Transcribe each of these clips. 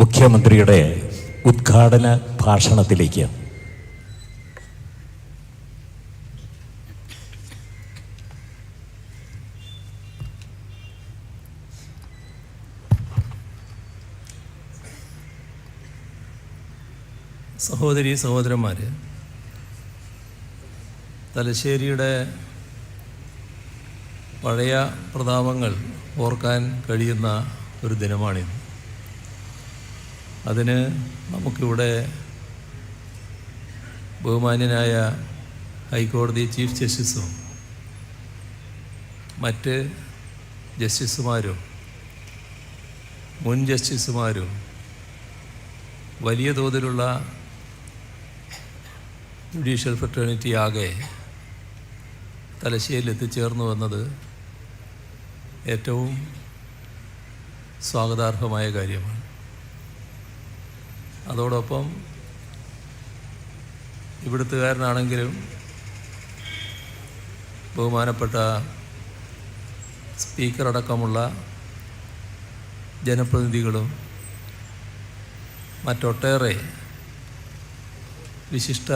മുഖ്യമന്ത്രിയുടെ ഉദ്ഘാടന ഭാഷണത്തിലേക്ക്. സഹോദരി സഹോദരന്മാർ തലശ്ശേരിയുടെ പഴയ പ്രതാപങ്ങൾ ഓർക്കാൻ കഴിയുന്ന ഒരു ദിനമാണിത്. അതിന് നമുക്കിവിടെ ബഹുമാന്യനായ ഹൈക്കോടതി ചീഫ് ജസ്റ്റിസും മറ്റ് ജസ്റ്റിസുമാരും മുൻ ജസ്റ്റിസുമാരും വലിയ തോതിലുള്ള ജുഡീഷ്യൽ ഫ്രട്ടേണിറ്റി ആകെ തലശ്ശേരിയിൽ എത്തിച്ചേർന്നു വന്നത് ഏറ്റവും സ്വാഗതാർഹമായ കാര്യമാണ്. അതോടൊപ്പം ഇവിടുത്തുകാരനാണെങ്കിലും ബഹുമാനപ്പെട്ട സ്പീക്കർ അടക്കമുള്ള ജനപ്രതിനിധികളും മറ്റൊട്ടേറെ വിശിഷ്ട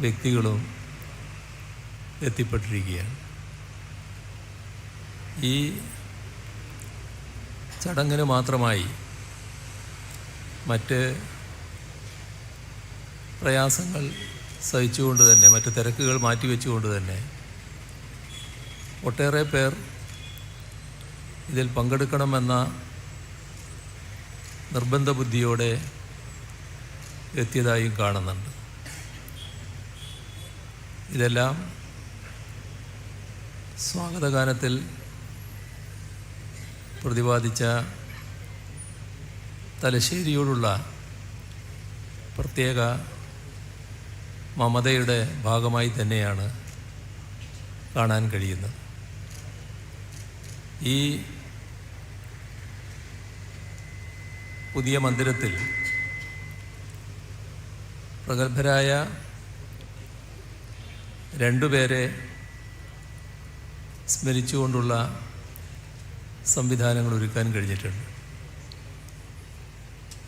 വ്യക്തികളും എത്തിപ്പെട്ടിരിക്കുകയാണ്. ഈ ചടങ്ങിന് മാത്രമായി മറ്റ് പ്രയാസങ്ങൾ സഹിച്ചുകൊണ്ട് തന്നെ മറ്റ് തിരക്കുകൾ മാറ്റിവെച്ചുകൊണ്ട് തന്നെ ഒട്ടേറെ പേർ ഇതിൽ പങ്കെടുക്കണമെന്ന നിർബന്ധ ബുദ്ധിയോടെ എത്തിയതായും കാണുന്നുണ്ട്. ഇതെല്ലാം സ്വാഗതഗാനത്തിൽ പ്രതിപാദിച്ച തലശ്ശേരിയോടുള്ള പ്രത്യേക മമതയുടെ ഭാഗമായി തന്നെയാണ് കാണാൻ കഴിയുന്നത്. ഈ പുതിയ മന്ദിരത്തിൽ പ്രഗത്ഭരായ രണ്ടുപേരെ സ്മരിച്ചുകൊണ്ടുള്ള സംവിധാനങ്ങൾ ഒരുക്കാൻ കഴിഞ്ഞിട്ടുണ്ട്.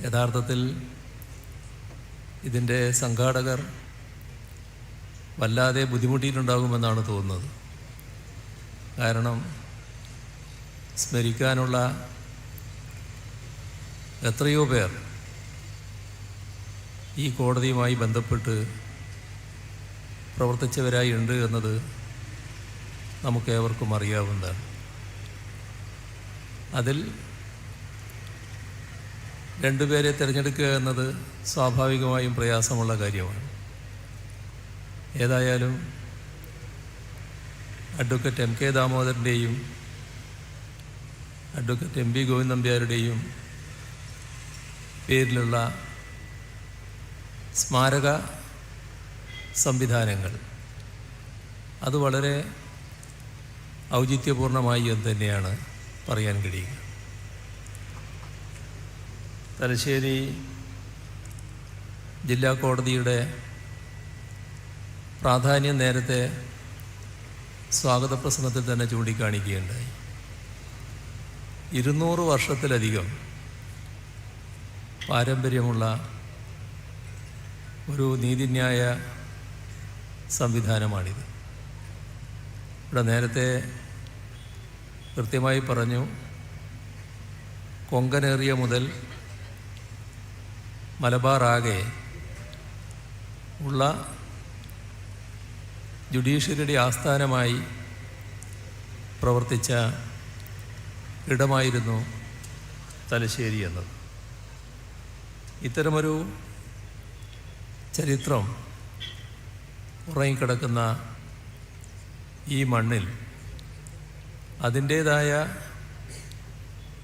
യഥാർത്ഥത്തിൽ ഇതിന്റെ സംഘാടകർ വല്ലാതെ ബുദ്ധിമുട്ടിയിട്ടുണ്ടാകുമെന്നാണ് തോന്നുന്നത്. കാരണം സ്മരിക്കാനുള്ള എത്രയോ പേർ ഈ കോടതിയുമായി ബന്ധപ്പെട്ട് പ്രവർത്തിച്ചവരായി ഉണ്ട് എന്നത് നമുക്കേവർക്കും അറിയാവുന്നതാണ്. അതിൽ രണ്ടുപേരെ തിരഞ്ഞെടുക്കുക എന്നത് സ്വാഭാവികമായും പ്രയാസമുള്ള കാര്യമാണ്. ഏതായാലും അഡ്വക്കേറ്റ് എം കെ ദാമോദരന്റെയും അഡ്വക്കേറ്റ് എം പി ഗോവിന്ദ് നമ്പ്യാരുടെയും പേരിലുള്ള സ്മാരക സംവിധാനങ്ങൾ. അത് വളരെ ഔചിത്യപൂർണമായി എന്ന് തന്നെയാണ് പറയാൻ കഴിയുക. തലശ്ശേരി ജില്ലാ കോടതിയുടെ പ്രാധാന്യം നേരത്തെ സ്വാഗത പ്രസംഗത്തിൽ തന്നെ ചൂണ്ടിക്കാണിക്കുകയുണ്ടായി. ഇരുന്നൂറ് വർഷത്തിലധികം പാരമ്പര്യമുള്ള ഒരു നീതിന്യായ സംവിധാനമാണിത്. ഇവിടെ നേരത്തെ കൃത്യമായി പറഞ്ഞു കൊങ്കനേറിയ മുതൽ മലബാറാകെ ഉള്ള ജുഡീഷ്യറിയുടെ ആസ്ഥാനമായി പ്രവർത്തിച്ച ഇടമായിരുന്നു തലശ്ശേരി എന്നത്. ഇത്തരമൊരു ചരിത്രം ഉറങ്ങിക്കിടക്കുന്ന ഈ മണ്ണിൽ അതിന്റേതായ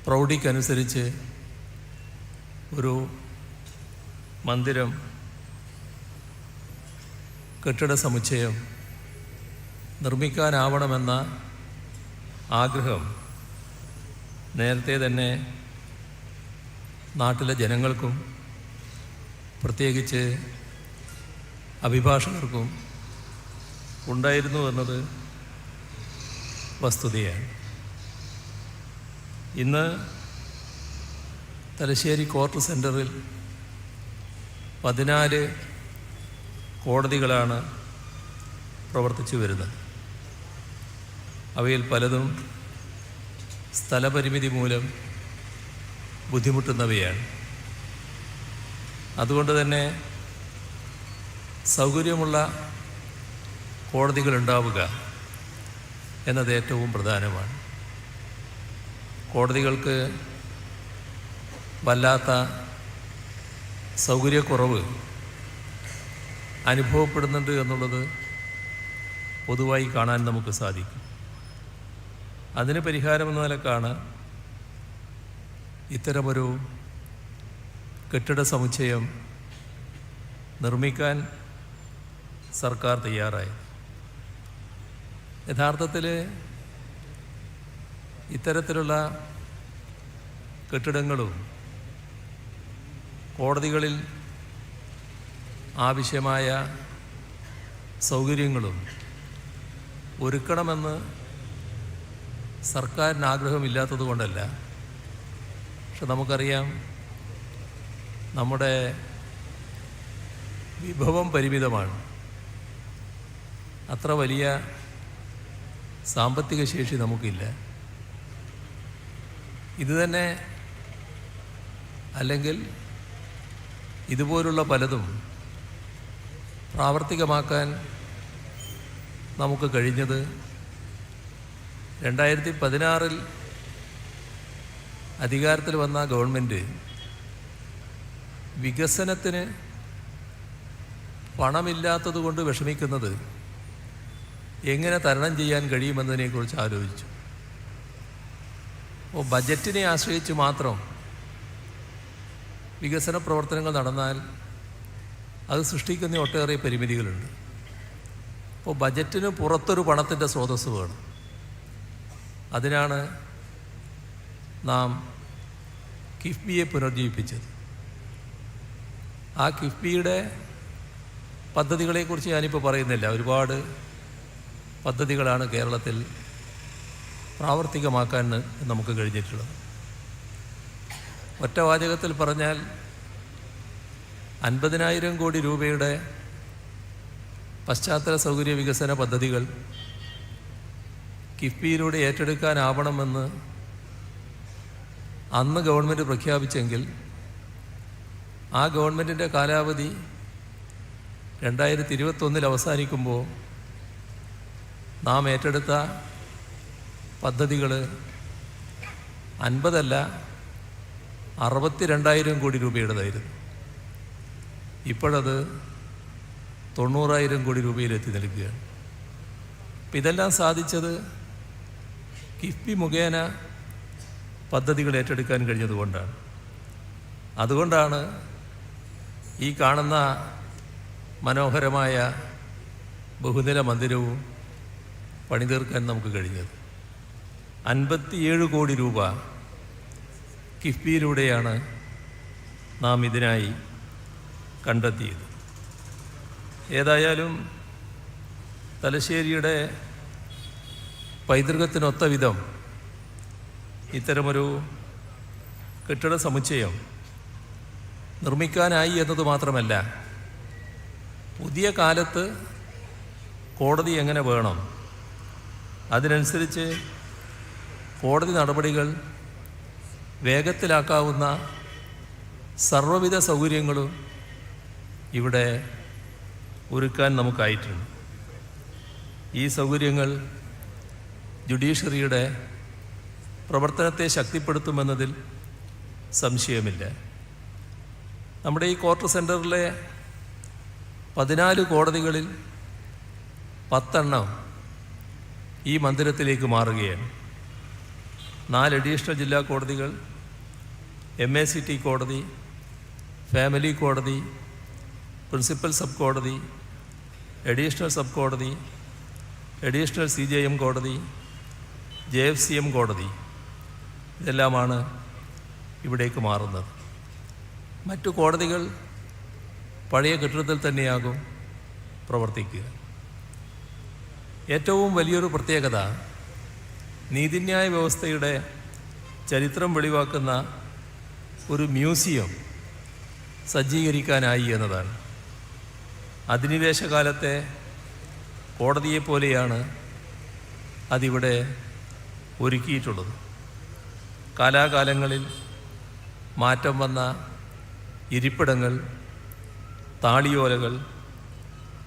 പ്രൗഢിക്കനുസരിച്ച് ഒരു മന്ദിരം കെട്ടിട സമുച്ചയം നിർമ്മിക്കാനാവണമെന്ന ആഗ്രഹം നേരത്തെ തന്നെ നാട്ടിലെ ജനങ്ങൾക്കും പ്രത്യേകിച്ച് അഭിഭാഷകർക്കും ഉണ്ടായിരുന്നു എന്നത് വസ്തുതയാണ്. ഇന്ന് തലശ്ശേരി കോർട്ട് സെന്ററിൽ പതിനാല് കോടതികളാണ് പ്രവർത്തിച്ചു വരുന്നത്. അവയിൽ പലതും സ്ഥലപരിമിതി മൂലം ബുദ്ധിമുട്ടുന്നവയാണ്. അതുകൊണ്ട് തന്നെ സൗകര്യമുള്ള കോടതികളുണ്ടാവുക എന്നത് ഏറ്റവും പ്രധാനമാണ്. കോടതികൾക്ക് വല്ലാത്ത സൗകര്യക്കുറവ് അനുഭവപ്പെടുന്നുണ്ട് എന്നുള്ളത് പൊതുവായി കാണാൻ നമുക്ക് സാധിക്കും. അതിന് പരിഹാരമെന്ന നിലക്കാണ് ഇത്തരമൊരു കെട്ടിട സമുച്ചയം നിർമ്മിക്കാൻ സർക്കാർ തയ്യാറായത് യഥാർത്ഥത്തിൽ ഇത്തരത്തിലുള്ള കെട്ടിടങ്ങളും കോടതികളിൽ ആവശ്യമായ സൗകര്യങ്ങളും ഒരുക്കണമെന്ന് സർക്കാരിന് ആഗ്രഹമില്ലാത്തത് കൊണ്ടല്ല. പക്ഷെ നമുക്കറിയാം നമ്മുടെ വിഭവം പരിമിതമാണ്. അത്ര വലിയ സാമ്പത്തിക ശേഷി നമുക്കില്ല. ഇത് തന്നെ അല്ലെങ്കിൽ ഇതുപോലുള്ള പലതും പ്രാവർത്തികമാക്കാൻ നമുക്ക് കഴിഞ്ഞത് രണ്ടായിരത്തി പതിനാറിൽ അധികാരത്തിൽ വന്ന ഗവൺമെന്റ് വികസനത്തിന് പണമില്ലാത്തത് കൊണ്ട് വിഷമിക്കുന്നത് എങ്ങനെ തരണം ചെയ്യാൻ കഴിയുമെന്നതിനെക്കുറിച്ച് ആലോചിച്ചു. അപ്പോൾ ബജറ്റിനെ ആശ്രയിച്ച് മാത്രം വികസന പ്രവർത്തനങ്ങൾ നടന്നാൽ അത് സൃഷ്ടിക്കുന്ന ഒട്ടേറെ പരിമിതികളുണ്ട്. അപ്പോൾ ബജറ്റിന് പുറത്തൊരു പണത്തിന്റെ സ്രോതസ്സ് വേണം. അതിനാണ് നാം കിഫ്ബിയെ പുനർജീവിപ്പിച്ചത്. ആ കിഫ്ബിയുടെ പദ്ധതികളെക്കുറിച്ച് ഞാനിപ്പോൾ പറയുന്നില്ല. ഒരുപാട് പദ്ധതികളാണ് കേരളത്തിൽ പ്രാവർത്തികമാക്കാൻ നമുക്ക് കഴിഞ്ഞിട്ടുള്ളത്. ഒറ്റ വാചകത്തിൽ പറഞ്ഞാൽ അൻപതിനായിരം കോടി രൂപയുടെ പശ്ചാത്തല സൗകര്യ വികസന പദ്ധതികൾ കിഫ്ബിയിലൂടെ ഏറ്റെടുക്കാനാവണമെന്ന് അന്ന് ഗവൺമെന്റ് പ്രഖ്യാപിച്ചെങ്കിൽ ആ ഗവൺമെന്റിന്റെ കാലാവധി രണ്ടായിരത്തി ഇരുപത്തൊന്നിൽ അവസാനിക്കുമ്പോൾ നാം ഏറ്റെടുത്ത പദ്ധതികൾ അൻപതല്ല അറുപത്തി രണ്ടായിരം കോടി രൂപയുടേതായിരുന്നു. ഇപ്പോഴത് തൊണ്ണൂറായിരം കോടി രൂപയിലെത്തി നിൽക്കുകയാണ്. ഇതെല്ലാം സാധിച്ചത് കിഫ്ബി മുഖേന പദ്ധതികൾ ഏറ്റെടുക്കാൻ കഴിഞ്ഞതുകൊണ്ടാണ്. അതുകൊണ്ടാണ് ഈ കാണുന്ന മനോഹരമായ ബഹുനില മന്ദിരവും പണിതീർക്കാൻ നമുക്ക് കഴിഞ്ഞത്. അൻപത്തിയേഴ് കോടി രൂപ കിഫ്ബിയിലൂടെയാണ് നാം ഇതിനായി കണ്ടെത്തിയത്. ഏതായാലും തലശ്ശേരിയുടെ പൈതൃകത്തിനൊത്ത വിധം ഇത്തരമൊരു കെട്ടിട സമുച്ചയം നിർമ്മിക്കാനായി എന്നത് മാത്രമല്ല പുതിയ കാലത്ത് കോടതി എങ്ങനെ വേണം? അതിനനുസരിച്ച് കോടതി നടപടികൾ വേഗത്തിലാക്കാവുന്ന സർവവിധ സൗകര്യങ്ങളും ഇവിടെ ഒരുക്കാൻ നമുക്കായിട്ടുണ്ട്. ഈ സൗകര്യങ്ങൾ ജുഡീഷ്യറിയുടെ പ്രവർത്തനത്തെ ശക്തിപ്പെടുത്തുമെന്നതിൽ സംശയമില്ല. നമ്മുടെ ഈ കോർട്ട് സെന്ററിലെ പതിനാല് കോടതികളിൽ പത്തെണ്ണം ഈ മന്ദിരത്തിലേക്ക് മാറുകയാണ്. നാല് അഡീഷണൽ ജില്ലാ കോടതികൾ എം എ സി ടി കോടതി ഫാമിലി കോടതി പ്രിൻസിപ്പൽ സബ് കോടതി അഡീഷണൽ സബ് കോടതി അഡീഷണൽ സി ജെ എം കോടതി ജെ എഫ് സി എം കോടതി ഇതെല്ലാമാണ് ഇവിടേക്ക് മാറുന്നത്. മറ്റു കോടതികൾ പഴയ കെട്ടിടത്തിൽ തന്നെയാകും പ്രവർത്തിക്കുക. ഏറ്റവും വലിയൊരു പ്രത്യേകത നീതിന്യായ വ്യവസ്ഥയുടെ ചരിത്രം വെളിവാക്കുന്ന ഒരു മ്യൂസിയം സജ്ജീകരിക്കാനായി എന്നതാണ്. അധിനിവേശകാലത്തെ കോടതിയെപ്പോലെയാണ് അതിവിടെ ഒരുക്കിയിട്ടുള്ളത്. കാലാകാലങ്ങളിൽ മാറ്റം വന്ന ഇരിപ്പിടങ്ങൾ താളിയോലകൾ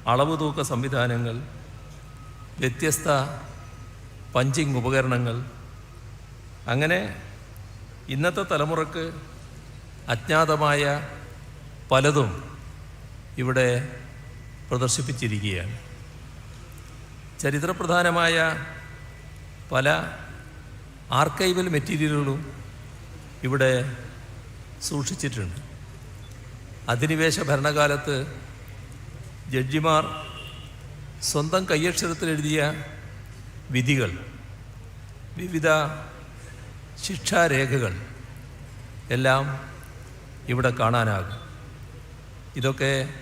അളവ് തൂക്ക സംവിധാനങ്ങൾ വ്യത്യസ്ത പഞ്ചിങ് ഉപകരണങ്ങൾ. അങ്ങനെ ഇന്നത്തെ തലമുറയ്ക്ക് അജ്ഞാതമായ പലതും ഇവിടെ പ്രദർശിപ്പിച്ചിരിക്കുകയാണ്. ചരിത്രപ്രധാനമായ പല ആർക്കൈവൽ മെറ്റീരിയലുകളും ഇവിടെ സൂക്ഷിച്ചിട്ടുണ്ട്. അധിനിവേശ ഭരണകാലത്ത് ജഡ്ജിമാർ സ്വന്തം കയ്യക്ഷരത്തിൽ എഴുതിയ വിധികൾ വിവിധ ശിക്ഷാരേഖകൾ എല്ലാം ഇവിടെ കാണാനാകും. ഇതൊക്കെ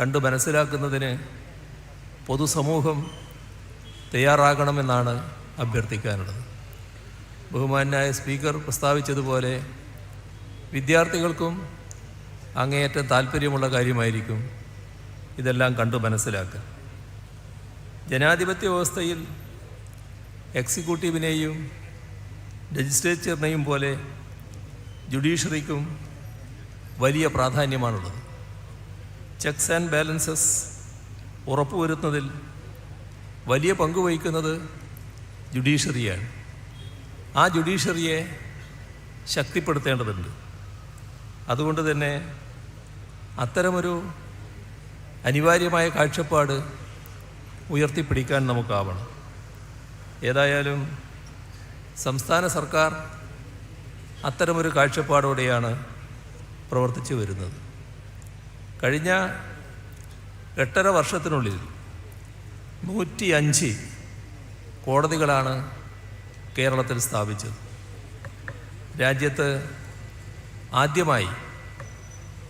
കണ്ടു മനസ്സിലാക്കുന്നതിന് പൊതുസമൂഹം തയ്യാറാകണമെന്നാണ് അഭ്യർത്ഥിക്കാനുള്ളത്. ബഹുമാനായ സ്പീക്കർ പ്രസ്താവിച്ചതുപോലെ വിദ്യാർത്ഥികൾക്കും അങ്ങേയറ്റം താല്പര്യമുള്ള കാര്യമായിരിക്കും ഇതെല്ലാം കണ്ടു മനസ്സിലാക്കുക. ജനാധിപത്യ വ്യവസ്ഥയിൽ എക്സിക്യൂട്ടീവിനെയും ലെജിസ്ലേച്ചറിനെയും പോലെ ജുഡീഷ്യറിക്കും വലിയ പ്രാധാന്യമാണുള്ളത്. ചെക്സ് ആൻഡ് ബാലൻസസ് ഉറപ്പുവരുത്തുന്നതിൽ വലിയ പങ്ക് വഹിക്കുന്നത് ജുഡീഷ്യറിയാണ്. ആ ജുഡീഷ്യറിയെ ശക്തിപ്പെടുത്തേണ്ടതുണ്ട്. അതുകൊണ്ട് തന്നെ അത്തരമൊരു അനിവാര്യമായ കാഴ്ചപ്പാട് ഉയർത്തിപ്പിടിക്കാൻ നമുക്കാവണം. ഏതായാലും സംസ്ഥാന സർക്കാർ അത്തരമൊരു കാഴ്ചപ്പാടോടെയാണ് പ്രവർത്തിച്ചു വരുന്നത്. കഴിഞ്ഞ എട്ടര വർഷത്തിനുള്ളിൽ നൂറ്റി അഞ്ച് കോടതികളാണ് കേരളത്തിൽ സ്ഥാപിച്ചത്. രാജ്യത്ത് ആദ്യമായി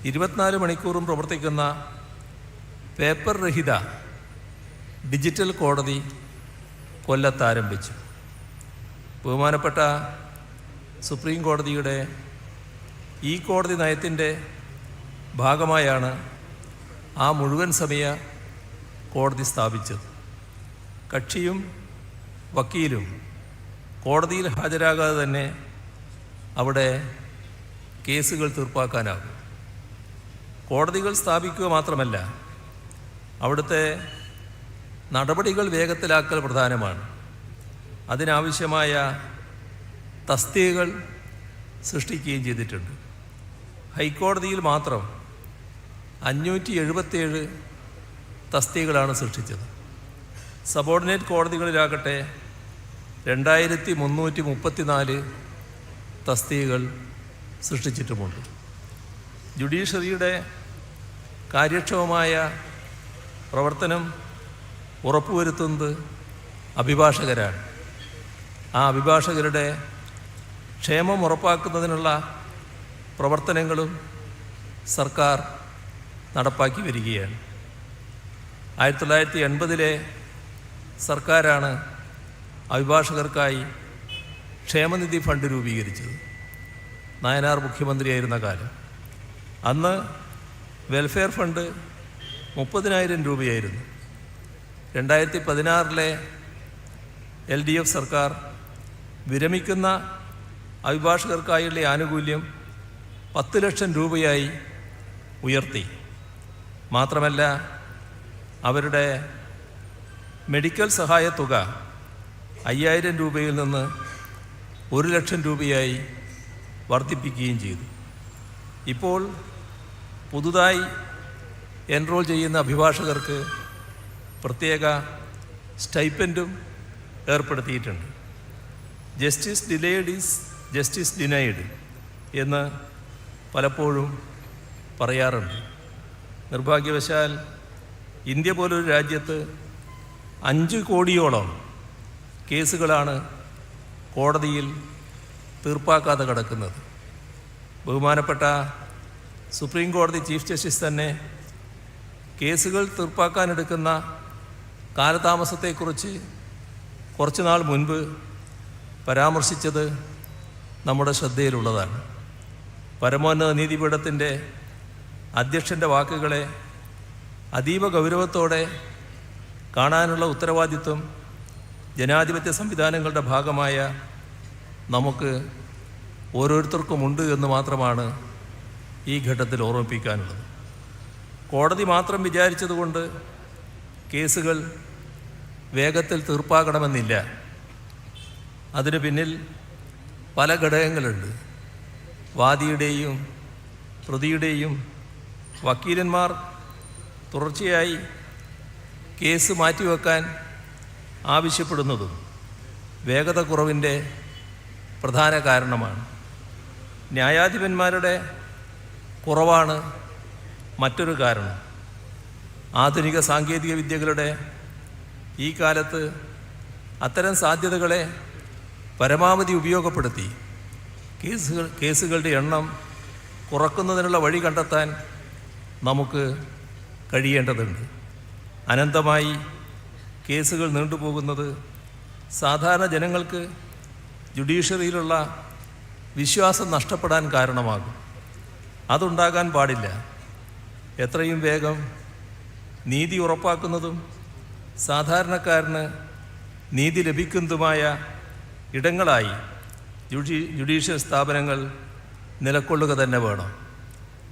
ഇരുപത്തിനാല് മണിക്കൂറും പ്രവർത്തിക്കുന്ന പേപ്പർ രഹിത ഡിജിറ്റൽ കോടതി കൊല്ലത്ത് ആരംഭിച്ചു. ബഹുമാനപ്പെട്ട സുപ്രീം കോടതിയുടെ ഈ കോടതി നയത്തിന്റെ ഭാഗമായാണ് ആ മുഴുവൻ സമയ കോടതി സ്ഥാപിച്ചത്. കക്ഷിയും വക്കീലും കോടതിയിൽ ഹാജരാകാതെ തന്നെ അവിടെ കേസുകൾ തീർപ്പാക്കാനാകും. കോടതികൾ സ്ഥാപിക്കുക മാത്രമല്ല അവിടുത്തെ നടപടികൾ വേഗത്തിലാക്കൽ പ്രധാനമാണ്. അതിനാവശ്യമായ തസ്തികകൾ സൃഷ്ടിക്കുകയും ചെയ്തിട്ടുണ്ട്. ഹൈക്കോടതിയിൽ മാത്രം അഞ്ഞൂറ്റി എഴുപത്തേഴ് തസ്തികകളാണ് സൃഷ്ടിച്ചത്. സബോർഡിനേറ്റ് കോടതികളിലാകട്ടെ രണ്ടായിരത്തി മുന്നൂറ്റി മുപ്പത്തിനാല് തസ്തികകൾ സൃഷ്ടിച്ചിട്ടുമുണ്ട്. ജുഡീഷ്യറിയുടെ കാര്യക്ഷമമായ പ്രവർത്തനം ഉറപ്പുവരുത്തുന്നത് അഭിഭാഷകരാണ്. ആ അഭിഭാഷകരുടെ ക്ഷേമം ഉറപ്പാക്കുന്നതിനുള്ള പ്രവർത്തനങ്ങളും സർക്കാർ നടപ്പാക്കി വരികയാണ്. ആയിരത്തി തൊള്ളായിരത്തി എൺപതിലെ സർക്കാരാണ് അഭിഭാഷകർക്കായി ക്ഷേമനിധി ഫണ്ട് രൂപീകരിച്ചത്. നായനാർ മുഖ്യമന്ത്രിയായിരുന്ന കാലം. അന്ന് വെൽഫെയർ ഫണ്ട് മുപ്പതിനായിരം രൂപയായിരുന്നു. രണ്ടായിരത്തി പതിനാറിലെ എൽ ഡി എഫ് സർക്കാർ വിരമിക്കുന്ന അഭിഭാഷകർക്കായുള്ള ആനുകൂല്യം പത്ത് ലക്ഷം രൂപയായി ഉയർത്തി. മാത്രമല്ല അവരുടെ മെഡിക്കൽ സഹായ തുക അയ്യായിരം രൂപയിൽ നിന്ന് ഒരു ലക്ഷം രൂപയായി വർദ്ധിപ്പിക്കുകയും ചെയ്തു. ഇപ്പോൾ പുതുതായി എൻറോൾ ചെയ്യുന്ന അഭിഭാഷകർക്ക് പ്രത്യേക സ്റ്റൈപ്പന്റും ഏർപ്പെടുത്തിയിട്ടുണ്ട്. Justice delayed is justice denied എന്ന് പലപ്പോഴും പറയാറുണ്ട്. നിർഭാഗ്യവശാൽ ഇന്ത്യ പോലൊരു രാജ്യത്ത് അഞ്ച് കോടിയോളം കേസുകളാണ് കോടതിയിൽ തീർപ്പാക്കാതെ കിടക്കുന്നത്. ബഹുമാനപ്പെട്ട സുപ്രീം കോടതി ചീഫ് ജസ്റ്റിസ് തന്നെ കേസുകൾ തീർപ്പാക്കാനെടുക്കുന്ന കാലതാമസത്തെക്കുറിച്ച് കുറച്ച് നാൾ മുൻപ് പരാമർശിച്ചത് നമ്മുടെ ശ്രദ്ധയിലുള്ളതാണ്. പരമോന്നത നീതിപീഠത്തിന്റെ അധ്യക്ഷന്റെ വാക്കുകളെ അതീവ ഗൗരവത്തോടെ കാണാനുള്ള ഉത്തരവാദിത്വം ജനാധിപത്യ സംവിധാനങ്ങളുടെ ഭാഗമായ നമുക്ക് ഓരോരുത്തർക്കുമുണ്ട് എന്ന് മാത്രമാണ് ഈ ഘട്ടത്തിൽ ഓർമ്മിപ്പിക്കാനുള്ളത്. കോടതി മാത്രം വിചാരിച്ചതുകൊണ്ട് കേസുകൾ വേഗത്തിൽ തീർപ്പാക്കണമെന്നില്ല അതിന് പിന്നിൽ പല ഘടകങ്ങളുണ്ട്. വാദിയുടെയും പ്രതിയുടെയും വക്കീലന്മാർ തുടർച്ചയായി കേസ് മാറ്റിവെക്കാൻ ആവശ്യപ്പെടുന്നതും വേഗത കുറവിന്റെ പ്രധാന കാരണമാണ്. ന്യായാധിപന്മാരുടെ കുറവാണ് മറ്റൊരു കാരണം. ആധുനിക സാങ്കേതിക വിദ്യകളുടെ ഈ കാലത്ത് അത്തരം സാധ്യതകളെ പരമാവധി ഉപയോഗപ്പെടുത്തി. കേസുകൾ കേസുകളുടെ എണ്ണം കുറക്കുന്നതിനുള്ള വഴി കണ്ടെത്താൻ നമുക്ക് കഴിയേണ്ടതുണ്ട്. അനന്തമായി കേസുകൾ നീണ്ടുപോകുന്നത് സാധാരണ ജനങ്ങൾക്ക് ജുഡീഷ്യറിയിലുള്ള വിശ്വാസം നഷ്ടപ്പെടാൻ കാരണമാകും. അതുണ്ടാകാൻ പാടില്ല. എത്രയും വേഗം നീതി ഉറപ്പാക്കുന്നതും സാധാരണക്കാരന് നീതി ലഭിക്കുന്നതുമായ ഇടങ്ങളായി ജുഡി ജുഡീഷ്യൽ സ്ഥാപനങ്ങൾ നിലക്കൊള്ളുക തന്നെ വേണം.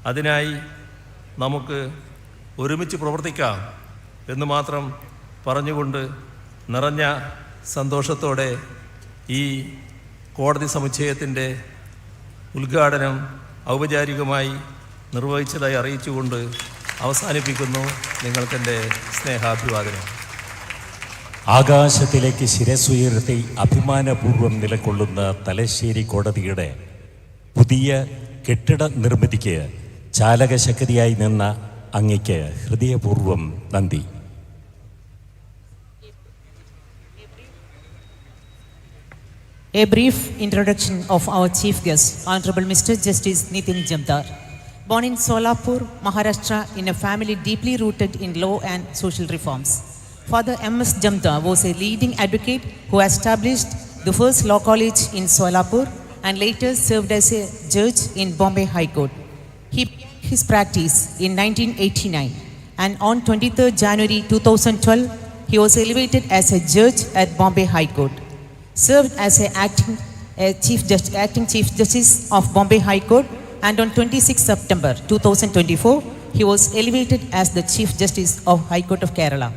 അതിനായി നമുക്ക് ഒരുമിച്ച് പ്രവർത്തിക്കാം എന്ന് മാത്രം പറഞ്ഞുകൊണ്ട് നിറഞ്ഞ സന്തോഷത്തോടെ ഈ കോടതി സമുച്ചയത്തിന്റെ ഉദ്ഘാടനം ഔപചാരികമായി നിർവഹിച്ചതായി അറിയിച്ചുകൊണ്ട് അവസാനിപ്പിക്കുന്നു നിങ്ങൾക്കെന്റെ സ്നേഹാഭിവാദനം. ആകാശത്തിലേക്ക് ശിരസുയർത്തി അഭിമാനപൂർവം നിലകൊള്ളുന്ന തലശ്ശേരി കോടതിയുടെ പുതിയ കെട്ടിട നിർമ്മിതിക്ക് ചാലകശക്തിയായി നിന്ന അങ്ങയ്ക്ക് ഹൃദയപൂർവം നന്ദി. A brief introduction of our chief guest, Honorable Mr. Justice Nitin Jamdar. Born in Solapur, Maharashtra, in a family deeply rooted in law and social reforms. Father M.S. Jamdar was a leading advocate who established the first law college in Solapur and later served as a judge in Bombay High Court. He began his practice in 1989 and on 23rd January 2012, he was elevated as a judge at Bombay High Court served as a acting, chief acting chief justice of Bombay High Court, and on 26 September 2024, he was elevated as the chief justice of High Court of Kerala.